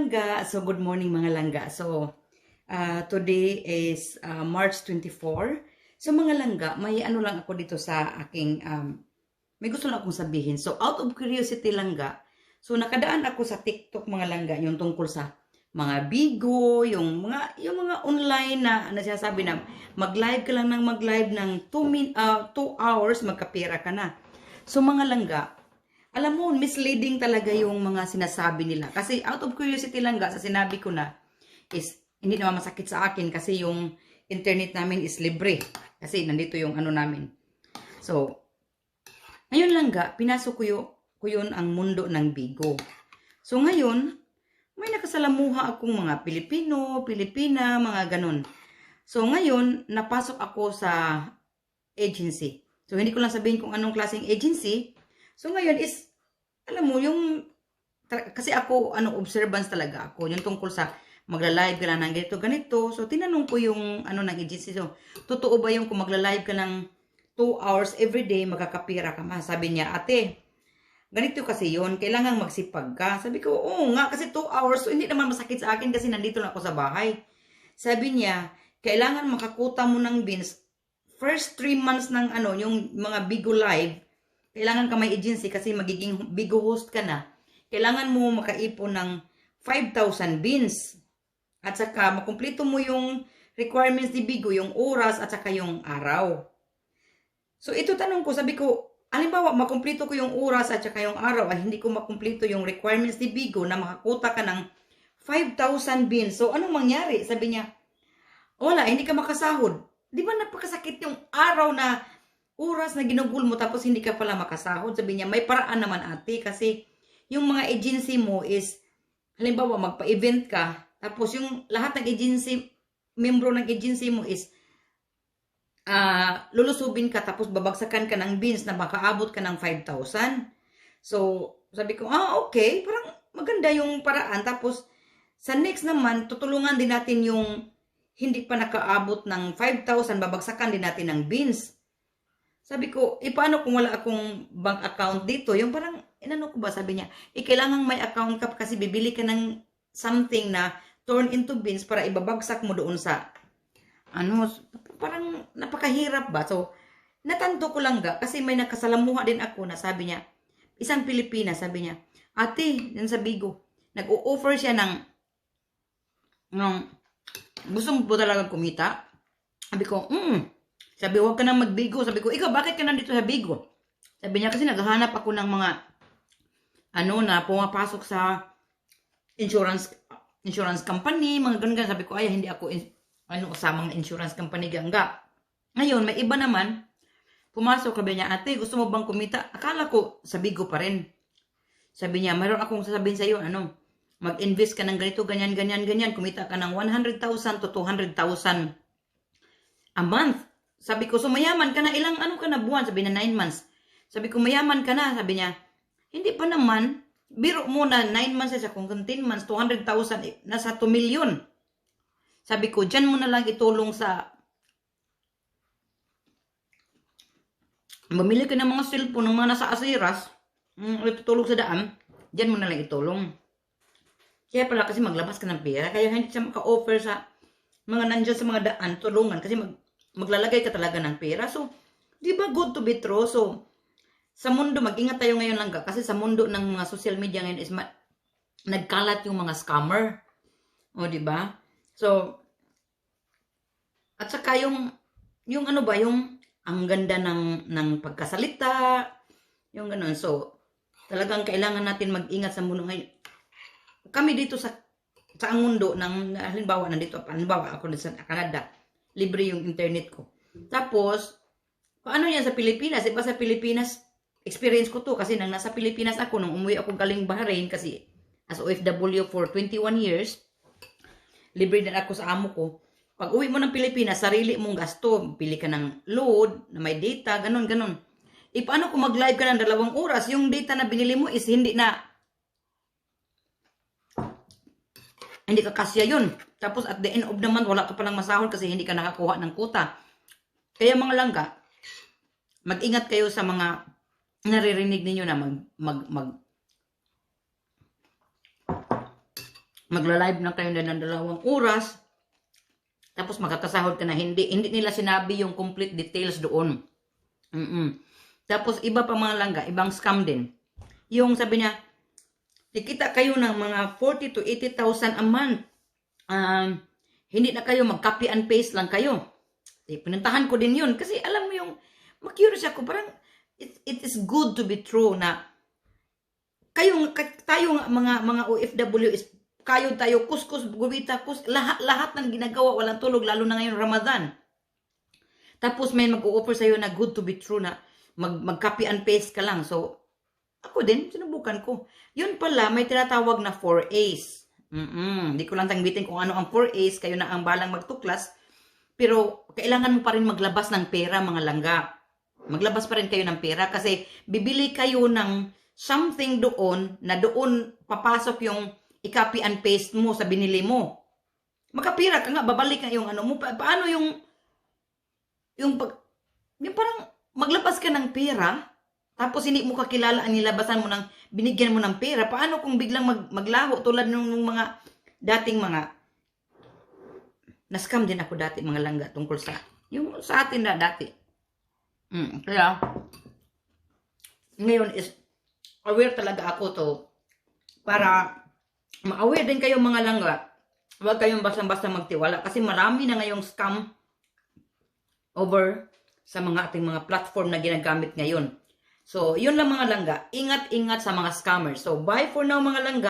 langga. So, good morning mga langga. So, uh, today is uh, March 24. So, mga langga, may ano lang ako dito sa aking, um, may gusto lang akong sabihin. So, out of curiosity langga, so nakadaan ako sa TikTok mga langga, yung tungkol sa mga bigo, yung mga yung mga online na ano sinasabi na mag-live ka lang ng mag-live ng 2 min uh, two hours magkapera ka na. So mga langga, alam mo, misleading talaga yung mga sinasabi nila. Kasi out of curiosity lang ga, sa sinabi ko na, is hindi naman masakit sa akin kasi yung internet namin is libre. Kasi nandito yung ano namin. So, ngayon lang ga, pinasok ko yun, ko yun ang mundo ng Bigo. So ngayon, may nakasalamuha akong mga Pilipino, Pilipina, mga ganun. So ngayon, napasok ako sa agency. So hindi ko lang sabihin kung anong klaseng agency, So ngayon is, alam mo, yung, kasi ako, ano, observance talaga ako, yung tungkol sa magla-live ka lang ng ganito, ganito. So tinanong ko yung, ano, ng agency, so, totoo ba yung kung magla-live ka ng 2 hours every day, magkakapira ka ma? Sabi niya, ate, ganito kasi yon kailangan magsipag ka. Sabi ko, oo nga, kasi 2 hours, so hindi naman masakit sa akin kasi nandito na ako sa bahay. Sabi niya, kailangan makakuta mo ng bins first 3 months ng ano, yung mga Bigo Live, kailangan ka may agency kasi magiging big host ka na, kailangan mo makaipon ng 5,000 bins. At saka makumpleto mo yung requirements ni Bigo, yung oras at saka yung araw. So ito tanong ko, sabi ko, alimbawa makumpleto ko yung oras at saka yung araw ay hindi ko makumpleto yung requirements ni Bigo na makakuta ka ng 5,000 bins. So anong mangyari? Sabi niya, wala, hindi ka makasahod. Di ba napakasakit yung araw na oras na ginugol mo tapos hindi ka pala makasahod. Sabi niya, may paraan naman ate kasi yung mga agency mo is, halimbawa magpa-event ka, tapos yung lahat ng agency, membro ng agency mo is, uh, lulusubin ka tapos babagsakan ka ng bins na makaabot ka ng 5,000. So, sabi ko, ah, okay, parang maganda yung paraan. Tapos, sa next naman, tutulungan din natin yung hindi pa nakaabot ng 5,000, babagsakan din natin ng bins. Sabi ko, eh paano kung wala akong bank account dito? Yung parang, inano ko ba, sabi niya, eh kailangan may account ka kasi bibili ka ng something na turn into beans para ibabagsak mo doon sa, ano, parang napakahirap ba? So, natanto ko lang ga, kasi may nakasalamuha din ako na sabi niya, isang Pilipina, sabi niya, ate, yan sa Bigo, nag-o-offer siya ng, ng, gusto mo po talaga kumita? Sabi ko, mm, sabi, huwag ka nang magbigo. Sabi ko, ikaw, bakit ka nandito sa bigo? Sabi niya, kasi naghahanap ako ng mga, ano na, pumapasok sa insurance insurance company, mga ganun. Sabi ko, ay, hindi ako, ano, sa mga insurance company, gangga. Ngayon, may iba naman, pumasok, sabi niya, ate, gusto mo bang kumita? Akala ko, sa bigo pa rin. Sabi niya, mayroon akong sasabihin sa iyo, ano, mag-invest ka ng ganito, ganyan, ganyan, ganyan, kumita ka ng 100,000 to 200,000 a month. Sabi ko, so mayaman ka na, ilang ano ka na buwan? Sabi na 9 months. Sabi ko, mayaman ka na. Sabi niya, hindi pa naman. Biro mo na 9 months sa kung 10 months, 200,000, eh, nasa 2 million. Sabi ko, dyan mo na lang itulong sa Mamili ka ng mga cellphone ng mga nasa asiras, mm, itutulong sa daan, dyan mo na lang itulong. Kaya pala kasi maglabas ka ng pera, kaya hindi siya maka-offer sa mga nandyan sa mga daan, tulungan. Kasi mag, maglalagay ka talaga ng pera. So, di ba good to be true? So, sa mundo, mag-ingat tayo ngayon lang kasi sa mundo ng mga social media ngayon is nagkalat yung mga scammer. O, di ba? So, at saka yung, yung ano ba, yung ang ganda ng, ng pagkasalita, yung ganun. So, talagang kailangan natin mag-ingat sa mundo ngayon. Kami dito sa sa ang mundo ng halimbawa nandito halimbawa ako sa Canada libre yung internet ko. Tapos, paano yan sa Pilipinas? Iba sa Pilipinas, experience ko to kasi nang nasa Pilipinas ako, nung umuwi ako galing Bahrain kasi as OFW for 21 years, libre din ako sa amo ko. Pag uwi mo ng Pilipinas, sarili mong gasto. Pili ka ng load, na may data, ganun, ganun. E paano kung mag-live ka ng dalawang oras, yung data na binili mo is hindi na hindi ka kasya yun. Tapos at the end of month, wala ka palang masahol kasi hindi ka nakakuha ng kuta. Kaya mga langga, mag-ingat kayo sa mga naririnig ninyo na mag, mag, mag magla-live na kayo na ng dalawang oras, tapos makatasahod ka na hindi. Hindi nila sinabi yung complete details doon. Mm-mm. Tapos iba pa mga langga, ibang scam din. Yung sabi niya, Kikita kayo ng mga 40 to 80,000 a month. Um, hindi na kayo mag-copy and paste lang kayo. Eh, pinuntahan ko din yun. Kasi alam mo yung, makurious ako, parang it, it is good to be true na kayo, ka- tayo mga, mga OFW is kayo tayo, kuskus, gubita, kus, lahat, lahat ng ginagawa, walang tulog, lalo na ngayon Ramadan. Tapos may mag-o-offer sa'yo na good to be true na mag, mag-copy and paste ka lang. So, ako din, sinubukan ko. Yun pala, may tinatawag na 4A's. Mm Hindi ko lang tangbitin kung ano ang 4A's, kayo na ang balang magtuklas. Pero, kailangan mo pa rin maglabas ng pera, mga langga. Maglabas pa rin kayo ng pera kasi bibili kayo ng something doon na doon papasok yung i-copy and paste mo sa binili mo. Makapira ka nga, babalik ka yung ano mo. Pa- paano yung, yung pag, yung parang maglabas ka ng pera, tapos hindi mo kakilala ang nilabasan mo ng binigyan mo ng pera. Paano kung biglang mag, maglaho tulad nung, nung mga dating mga na-scam din ako dati mga langga tungkol sa yung sa atin na dati. Mm, kaya ngayon is aware talaga ako to para ma-aware din kayo mga langga. Huwag kayong basta-basta magtiwala kasi marami na ngayong scam over sa mga ating mga platform na ginagamit ngayon. So, yun lang mga langga. Ingat-ingat sa mga scammers. So, bye for now mga langga.